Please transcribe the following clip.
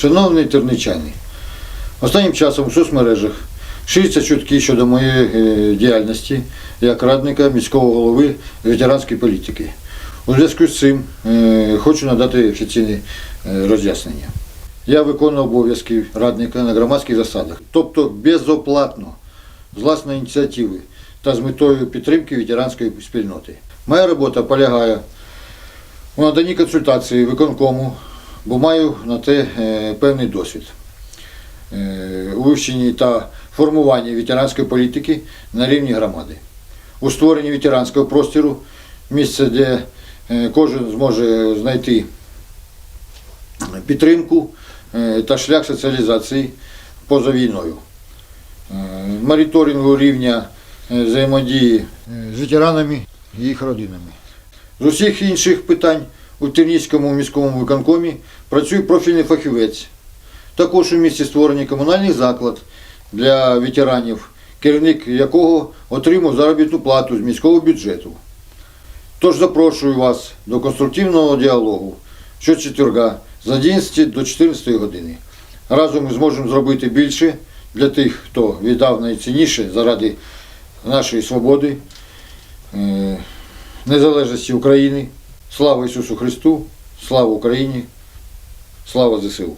Шановні терничани, останнім часом у соцмережах ширяться чутки щодо моєї е, діяльності як радника міського голови ветеранської політики. У зв'язку з цим е, хочу надати офіційне е, роз'яснення. Я виконую обов'язки радника на громадських засадах, тобто безоплатно, з власної ініціативи та з метою підтримки ветеранської спільноти. Моя робота полягає у наданні консультації виконкому, бо маю на те е, певний досвід. Е, у вивченні та формуванні ветеранської політики на рівні громади, у створенні ветеранського простору, місце, де е, кожен зможе знайти підтримку та шлях соціалізації поза війною, моніторингу рівня взаємодії з ветеранами і їх родинами. З усіх інших питань у Тернійському міському виконкомі працює профільний фахівець. Також у місті створений комунальний заклад для ветеранів, керівник якого отримав заробітну плату з міського бюджету. Тож запрошую вас до конструктивного діалогу щочетверга з 11 до 14 години. Разом ми зможемо зробити більше для тих, хто віддав найцінніше заради нашої свободи, е, незалежності України. Слава Ісусу Христу, слава Україні, слава ЗСУ.